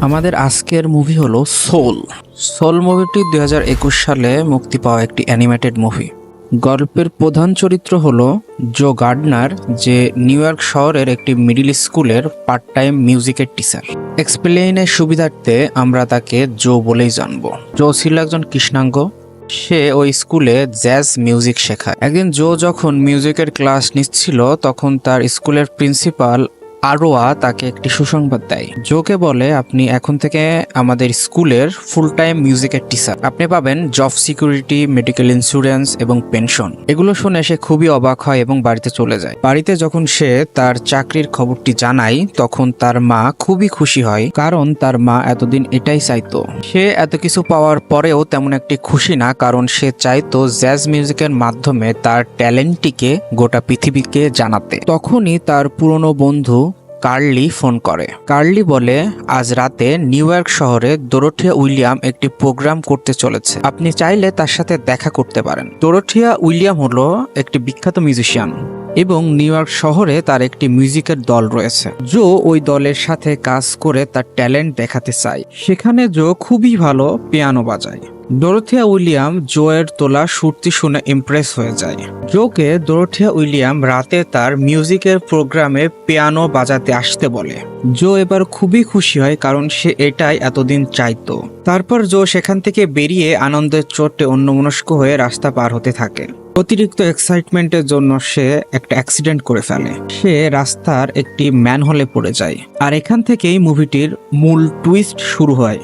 আমাদের আজকের মুভি হলো সোল সোল মুভিটি দুই হাজার একুশ সালে মুক্তি পাওয়া একটি অ্যানিমেটেড মুভি গল্পের প্রধান চরিত্র হলো জো গার্ডনার, যে নিউ ইয়র্ক শহরের একটি মিডিল স্কুলের পার্ট টাইম মিউজিকের টিচার এক্সপ্লেইনের সুবিধার্থে আমরা তাকে জো বলেই জানব। জো ছিল একজন কৃষ্ণাঙ্গ। সে ওই স্কুলে জ্যাজ মিউজিক শেখায়। একদিন জো যখন মিউজিকের ক্লাস নিচ্ছিল, তখন তার স্কুলের প্রিন্সিপাল আরোয়া তাকে একটি সুসংবাদ দেয়। জোকে বলে, আপনি এখন থেকে আমাদের স্কুলের ফুল টাইম মিউজিকের টিচার আপনি পাবেন জব সিকিউরিটি মেডিকেল ইন্স্যুরেন্স এবং পেনশন এগুলো শুনে সে খুবই অবাক হয় এবং বাড়িতে চলে যায়। বাড়িতে যখন সে তার চাকরির খবরটি জানায়, তখন তার মা খুবই খুশি হয়, কারণ তার মা এতদিন এটাই চাইতো। সে এত কিছু পাওয়ার পরেও তেমন একটি খুশি না, কারণ সে চাইতো জ্যাজ মিউজিকের মাধ্যমে তার ট্যালেন্টটিকে গোটা পৃথিবীকে জানাতে। তখনই তার পুরনো বন্ধু কার্লি ফোন করে। কার্লি বলে, আজ রাতে নিউ ইয়র্ক শহরে দোরঠিয়া উইলিয়াম একটি প্রোগ্রাম করতে চলেছে। আপনি চাইলে তার সাথে দেখা করতে পারেন। দোরঠিয়া উইলিয়াম হলো একটি বিখ্যাত মিউজিশিয়ান এবং নিউ ইয়র্ক শহরে তার একটি মিউজিকের দল রয়েছে। জো ওই দলের সাথে কাজ করে তার ট্যালেন্ট দেখাতে চায়। সেখানে জো খুবই ভালো পিয়ানো বাজায়। ডোরোথিয়া উইলিয়াম জোয়ের তোলা সুরটি শুনে ইমপ্রেস হয়ে যায়। জোকে ডোরোথিয়া উইলিয়াম রাতে তার মিউজিকের প্রোগ্রামে পিয়ানো বাজাতে আসতে বলে। জো এবার খুবই খুশি হয় কারণ সে এটাই এতদিন চাইতো। তারপর জো সেখান থেকে বেরিয়ে আনন্দের চোটে অন্যমনস্ক হয়ে রাস্তা পার হতে থাকে। অতিরিক্ত এক্সাইটমেন্টের জন্য সে একটা অ্যাক্সিডেন্ট করে ফেলে। সে রাস্তার একটি ম্যানহোলে পড়ে যায়। আর এখান থেকেই মুভিটির মূল টুইস্ট শুরু হয়।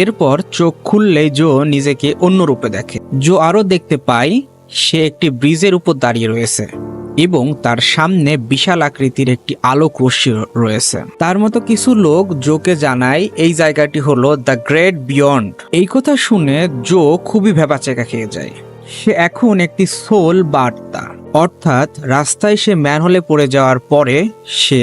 এরপর চোখ খুললে জো নিজেকে অন্য রূপে দেখে। জো আরও দেখতে পায় সে একটি ব্রিজের উপর দাঁড়িয়ে রয়েছে এবং তার সামনে বিশাল আকৃতির একটি আলোক রশ্মি রয়েছে। তার মতো কিছু লোক জোকে জানায়, এই জায়গাটি হলো দ্য গ্রেট বিয়ন্ড। এই কথা শুনে জো খুবই ভেবাচেকা খেয়ে যায়। সে এখন একটি সোল বার্তা। অর্থাৎ রাস্তায় সে ম্যানহোলে পড়ে যাওয়ার পরে সে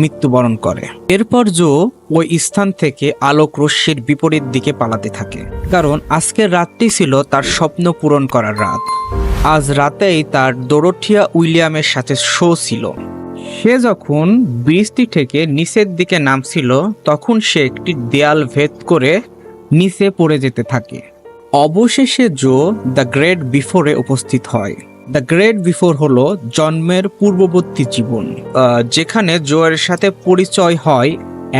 মৃত্যুবরণ করে। এরপর জো ওই স্থান থেকে আলোক রশ্মির বিপরীত দিকে পালাতে থাকে, কারণ আজকের রাতটি ছিল তার স্বপ্ন পূরণ করার রাত। আজ রাতেই তার দোরঠিয়া উইলিয়ামের সাথে শো ছিল। সে যখন ব্রিজটি থেকে নিচের দিকে নামছিল, তখন সে একটি দেয়াল ভেদ করে নিচে পড়ে যেতে থাকে। অবশেষে জো দ্য গ্রেট বিফোরে উপস্থিত হয়। দ্য গ্রেট বিফোর হলো জন্মের পূর্ববর্তী জীবন যেখানে জোয়ের সাথে পরিচয় হয়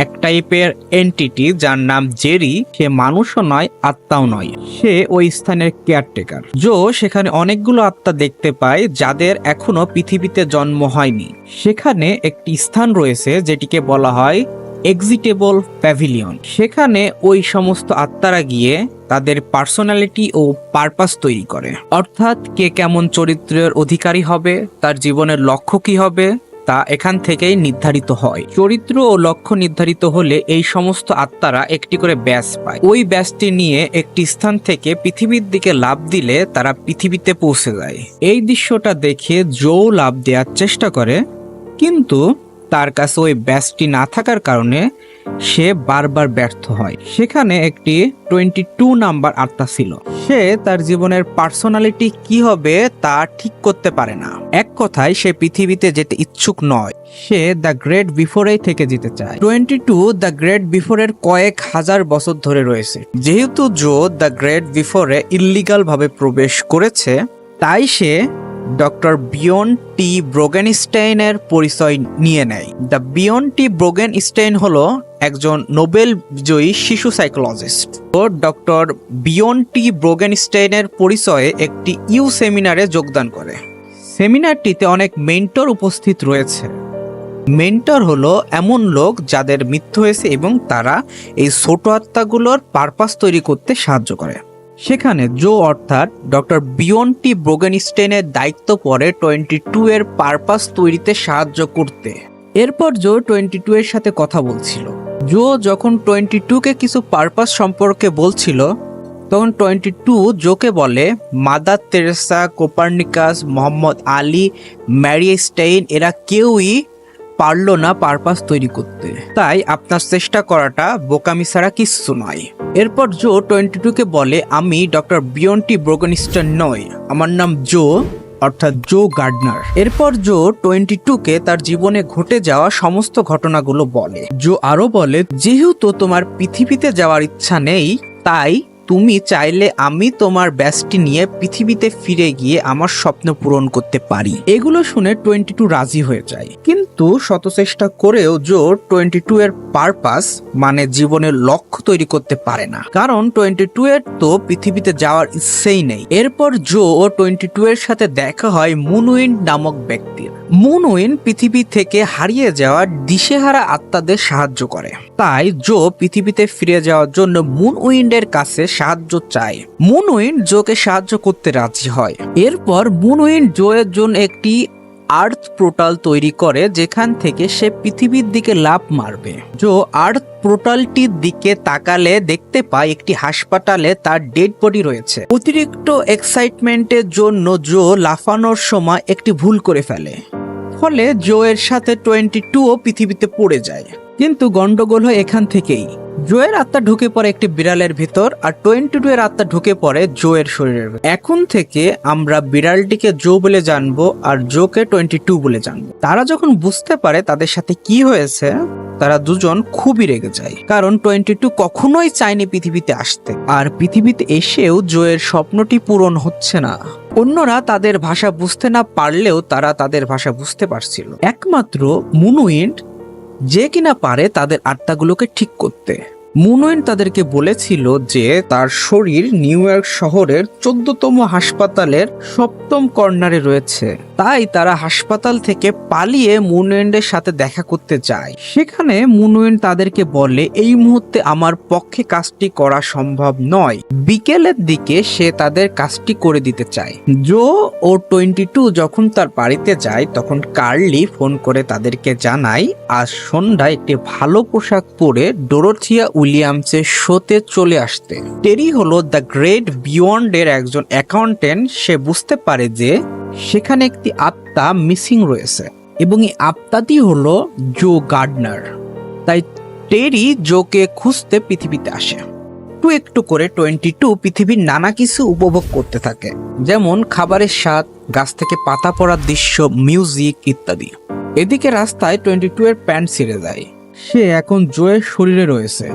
এক টাইপের এন্টিটি যার নাম জেরি। সে মানুষও নয়, আত্মাও নয়। সে ওই স্থানের কেয়ারটেকার জো সেখানে অনেকগুলো আত্মা দেখতে পায় যাদের এখনও পৃথিবীতে জন্ম হয়নি। সেখানে একটি স্থান রয়েছে যেটিকে বলা হয় এক্সিটেবল প্যাভিলিয়ন সেখানে ওই সমস্ত আত্মারা গিয়ে তাদের পার্সোনালিটি ও পারপাস তৈরি করে। অর্থাৎ কে কেমন চরিত্রের অধিকারী হবে, তার জীবনের লক্ষ্য কি হবে, তা এখান থেকেই নির্ধারিত হয়। চরিত্র ও লক্ষ্য নির্ধারিত হলে এই সমস্ত আত্মারা একটি করে ব্যাস পায়। ওই ব্যাসটি নিয়ে একটি স্থান থেকে পৃথিবীর দিকে লাভ দিলে তারা পৃথিবীতে পৌঁছে যায়। এই দৃশ্যটা দেখে জো লাভ দেওয়ার চেষ্টা করে, কিন্তু তার কাছে ওই ব্যাসটি না থাকার কারণে সে বারবার ব্যর্থ হয়। সেখানে একটি টোয়েন্টি টু নাম্বার আত্মা ছিল। সে তার জীবনের পার্সোনালিটি কি হবে তা ঠিক করতে পারে না। এক কথায়, সে পৃথিবীতে যেতে ইচ্ছুক নয়। সে দ্য গ্রেট বিফোরেই থেকে যেতে চায়। টোয়েন্টি টু দ্য গ্রেট বিফোরের কয়েক হাজার বছর ধরে রয়েছে। যেহেতু জো দ্য গ্রেট বিফোরে ইল্লিগাল ভাবে প্রবেশ করেছে, তাই সে ডক্টর বিয়ন টি ব্রোগেনস্টাইনের পরিচয় নিয়ে নেয়। দ্য বিয়ন টি ব্রোগেনস্টাইন হলো একজন নোবেল বিজয়ী শিশু সাইকোলজিস্ট। ও ডক্টর বিয়ন টি ব্রোগেনস্টাইনের পরিচয়ে একটি ইউ সেমিনারে যোগদান করে। সেমিনারটিতে অনেক মেন্টর উপস্থিত রয়েছে। মেন্টর হলো এমন লোক যাদের মৃত্যু হয়েছে এবং তারা এই ছোট আত্মাগুলোর পারপাস তৈরি করতে সাহায্য করে। সেখানে জো অর্থাৎ ডক্টর বিয়ন বিয়ন্টি ব্রোগেনস্টেনের দায়িত্ব পড়ে টোয়েন্টি টু এর পারপাস তৈরিতে সাহায্য করতে। এরপর জো টোয়েন্টি টু এর সাথে কথা বলছিল। জো যখন টোয়েন্টি টুকে কিছু পারপাস সম্পর্কে বলছিল, তখন টোয়েন্টি টু জোকে বলে, Mother Teresa, Copernicus, Muhammad Ali, Mary Stein, এরা কেউই পারল না পারপাস তৈরি করতে। তাই আপনার চেষ্টা করাটা বোকামি ছাড়া কিচ্ছু নয়। এরপর জো টোয়েন্টি টুকে বলে, আমি ডক্টর বিয়ন্টি ব্রোগনিস্টার নয় আমার নাম জো, অর্থাৎ জো গার্ডনার। এরপর জো টোয়েন্টি টুকে তার জীবনে ঘটে যাওয়া সমস্ত ঘটনাগুলো বলে। জো আরও বলে, যেহেতু তোমার পৃথিবীতে যাওয়ার ইচ্ছা নেই, তাই তুমি চাইলে আমি তোমার ব্যাসটি নিয়ে পৃথিবীতে ফিরে গিয়ে আমার স্বপ্ন পূরণ করতে পারি। এগুলো শুনে টোয়েন্টি টু রাজি হয়ে যায়। কিন্তু শত চেষ্টা করেও জো টোয়েন্টি টু এর পারপাস মানে জীবনের লক্ষ্য তৈরি করতে পারে না। কারণ টোয়েন্টি টু এর তো পৃথিবীতে যাওয়ার ইচ্ছেই নেই। এরপর জো ও টোয়েন্টি টু এর সাথে দেখা হয় মুনউইন নামক ব্যক্তির। মুনউইন পৃথিবী থেকে হারিয়ে যাওয়া দিশেহারা আত্মাদের সাহায্য করে। তাই জো পৃথিবীতে ফিরে যাওয়ার জন্য মুনউইন্ডের কাছে সাহায্য চায়। মুনুইন জোকে সাহায্য করতে রাজি হয়। এরপর মুনউইন্ড জো এর জন্য একটি আর্থ পোর্টাল তৈরি করে, যেখান থেকে সে পৃথিবীর দিকে লাভ মারবে। জো আর্থ পোর্টালটির দিকে তাকালে দেখতে পায় একটি হাসপাতালে তার ডেড বডি রয়েছে। অতিরিক্ত এক্সাইটমেন্টের জন্য জো লাফানোর সময় একটি ভুল করে ফেলে। ফলে জো এর সাথে টোয়েন্টি টুও পৃথিবীতে পড়ে যায়। কিন্তু গন্ডগোল হয় এখান থেকেই। জোয়ের আত্মা ঢুকে পড়ে একটি বিড়ালের ভিতর আর টোয়েন্টি টু এর আত্মা ঢুকে পড়ে জোয়ের শরীরের। এখন থেকে আমরা বিড়ালটিকে জো বলে জানব আর জোকে টোয়েন্টি টু বলে জানব। তারা যখন বুঝতে পারে তাদের সাথে কি হয়েছে, তারা দুজন খুবই রেগে যায়। কারণ টোয়েন্টি টু কখনোই চায়নি পৃথিবীতে আসতে। আর পৃথিবীতে এসেও জোয়ের স্বপ্নটি পূরণ হচ্ছে না। অন্যরা তাদের ভাষা বুঝতে না পারলেও তারা তাদের ভাষা বুঝতে পারছিল। একমাত্র মুনুইন্ড যে কিনা পারে তাদের আত্মাগুলোকে ঠিক করতে। মুনওয়েন তাদেরকে বলেছিল যে তার শরীর নিউ ইয়র্ক শহরের চোদ্দতম হাসপাতালের সপ্তম কর্নারে রয়েছে। তাই তারা হাসপাতাল থেকে পালিয়ে মুনওয়েন্ডের সাথে দেখা করতে যায়। সেখানে মুনওয়েন তাদেরকে বলে, এই মুহূর্তে আমার পক্ষে কাজটি করা সম্ভব নয়। বিকেলের দিকে সে তাদের কাজটি করে দিতে চায়। জো ও টোয়েন্টি টু যখন তার বাড়িতে যায়, তখন কার্লি ফোন করে তাদেরকে জানায়, আজ সন্ধ্যায় একটি ভালো পোশাক পরে ডোরোথিয়া উইলিয়ামসের শোতে চলে আসতে। টেরি হলো দ্য গ্রেট বিয়ন্ড এর একজন অ্যাকাউন্টেন্ট সে বুঝতে পারে যে সেখানে একটি আত্মা মিসিং রয়েছে এবং এই আত্মাটি হলো জো গার্ডনার। তাই টেরি জোকে খুঁজতে পৃথিবীতে আসে। একটু একটু করে টোয়েন্টি টু পৃথিবীর নানা কিছু উপভোগ করতে থাকে। যেমন খাবারের স্বাদ, গাছ থেকে পাতা পড়ার দৃশ্য, মিউজিক ইত্যাদি। এদিকে রাস্তায় টোয়েন্টি টু এর প্যান্ট ছিঁড়ে যায়। সে এখন জোয়ের শরীরে রয়েছে।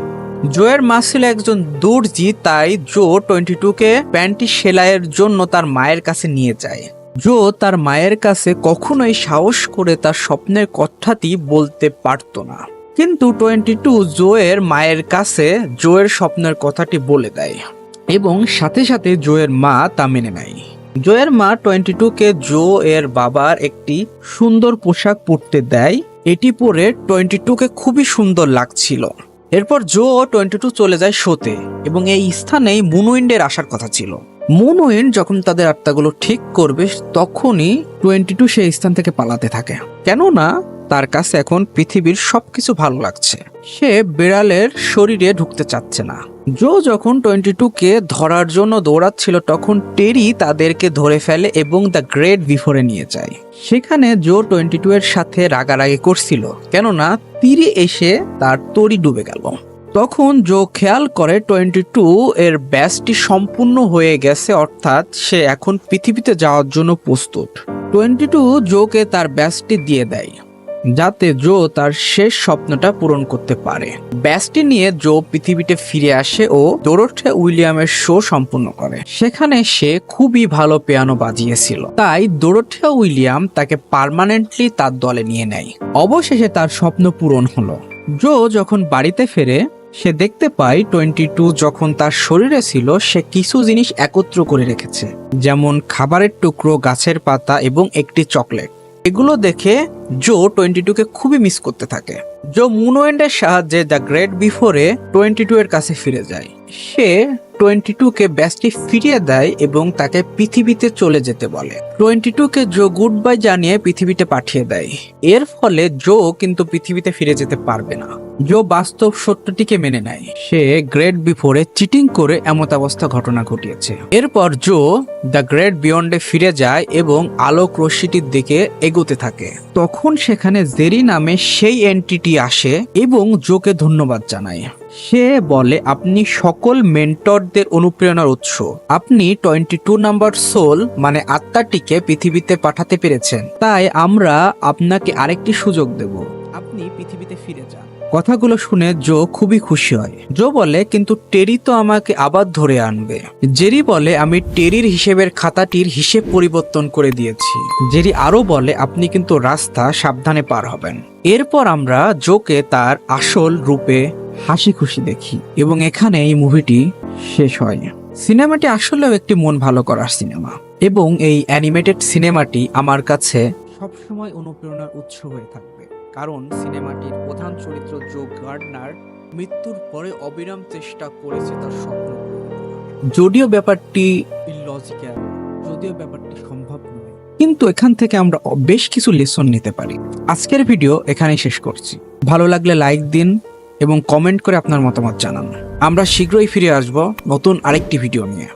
জোয়ের মা ছিল একজন দর্জি তাই জো টোয়েন্টি টু কে প্যান্টটি সেলাইয়ের জন্য তার মায়ের কাছে নিয়ে যায়। জো তার মায়ের কাছে কখনোই সাহস করে তার স্বপ্নের কথাটি বলতে পারতো না। কিন্তু টোয়েন্টি টু জোয়ের মায়ের কাছে জোয়ের স্বপ্নের কথাটি বলে দেয় এবং সাথে সাথে জোয়ের মা তা মেনে নেয়। জোয়ের মা টোয়েন্টি টু কে জো এর বাবার একটি সুন্দর পোশাক পরতে দেয়। এটি পরে টোয়েন্টি টু কে খুবই সুন্দর লাগছিল। এরপর জো টোয়েন্টি টু চলে যায় শোতে, এবং এই স্থানেই মুনউইন্ডের আসার কথা ছিল। মুনউইন্ড যখন তাদের আত্মাগুলো ঠিক করবে, তখনই টোয়েন্টি টু সেই স্থান থেকে পালাতে থাকে। কেননা তার কাছে এখন পৃথিবীর সবকিছু ভালো লাগছে। সে বিড়ালের শরীরে ঢুকতে চাচ্ছে না। জো যখন টোয়েন্টি টু কে ধরার জন্য দৌড়াচ্ছিল, তখন টেরি তাদেরকে ধরে ফেলে এবং দ্য গ্রেট বিফোরে নিয়ে যায়। সেখানে জো টোয়েন্টি টু এর সাথে রাগারাগি করছিল, কেননা তীরে এসে তার তরি ডুবে গেল। তখন জো খেয়াল করে টোয়েন্টি টু এর ব্যাসটি সম্পূর্ণ হয়ে গেছে, অর্থাৎ সে এখন পৃথিবীতে যাওয়ার জন্য প্রস্তুত। টোয়েন্টি টু জোকে তার ব্যাসটি দিয়ে দেয়। যাতে জো তার শেষ স্বপ্নটা পূরণ করতে পারে। ব্যাসটি নিয়ে জো পৃথিবীতে ফিরে আসে ও ডোরোথে উইলিয়ামের শো সম্পূর্ণ করে। সেখানে সে খুবই ভালো পিয়ানো বাজিয়েছিল। তাই ডোরোথে উইলিয়াম তাকে পার্মানেন্টলি তার দলে নিয়ে নেয়। অবশেষে তার স্বপ্ন পূরণ হলো। জো যখন বাড়িতে ফেরে, সে দেখতে পায় টোয়েন্টি টু যখন তার শরীরে ছিল, সে কিছু জিনিস একত্র করে রেখেছে। যেমন খাবারের টুকরো, গাছের পাতা এবং একটি চকলেট। এগুলো দেখে জো টোয়েন্টি টু কে খুবই মিস করতে থাকে। জো মুনোয়েন্ডের সাহায্যে দ্য গ্রেট বিফোরে টোয়েন্টি টু এর কাছে ফিরে যায়। সে টোয়েন্টি টু কে ব্যাসটি ফিরিয়ে দেয় এবং তাকে পৃথিবীতে চলে যেতে বলে। টোয়েন্টি টু কে জো গুড বাই জানিয়ে পৃথিবীতে পাঠিয়ে দেয়। এর ফলে জো কিন্তু পৃথিবীতে ফিরে যেতে পারবে না। জো বাস্তব সত্যটিকে মেনে নেয়। সে গ্রেট বিফোরে চিটিং করে এমত অবস্থা ঘটনা ঘটিয়েছে। এরপর জো দ্য গ্রেট বিয়ন্ডে ফিরে যায় এবং আলোক রশ্মিটির দিকে এগোতে থাকে। তখন সেখানে জেরি নামে সেই এন্টিটি আসে এবং জোকে ধন্যবাদ জানায়। সে বলে, আপনি সকল মেন্টরদের অনুপ্রেরণার উৎস। আপনি টোয়েন্টি টু নাম্বার সোল মানে আত্মাটিকে পৃথিবীতে পাঠাতে পেরেছেন। তাই আমরা আপনাকে আরেকটি সুযোগ দেব। আপনি পৃথিবীতে ফিরে যান। কথাগুলো শুনে জো খুবই খুশি হয়। জো বলে, কিন্তু টেরি তো আমাকে আবার ধরে আনবে। জেরি বলে, আমি টেরির হিসেবের খাতাটির হিসেব পরিবর্তন করে দিয়েছি। জেরি আরও বলে, আপনি কিন্তু রাস্তা সাবধানে পার হবেন। এরপর আমরা জোকে তার আসল রূপে হাসি খুশি দেখি এবং এখানে এই মুভিটি শেষ হয় সিনেমাটি আসলেও একটি মন ভালো করার সিনেমা এবং এই অ্যানিমেটেড সিনেমাটি আমার কাছে সবসময় অনুপ্রেরণার উৎস হয়ে থাকবে কারণ সিনেমাটির প্রধান চরিত্র জো গার্ডনার মৃত্যুর পরে অবিরাম চেষ্টা করেছে তার স্বপ্ন যদিও ব্যাপারটি ইলজিক্যাল যদিও ব্যাপারটি সম্ভব নয়। কিন্তু এখান থেকে আমরা বেশ কিছু লেসন নিতে পারি। আজকের ভিডিও এখানেই শেষ করছি। ভালো লাগলে লাইক দিন এবং কমেন্ট করে আপনার মতামত জানান। আমরা শীঘ্রই ফিরে আসব নতুন আরেকটি ভিডিও নিয়ে।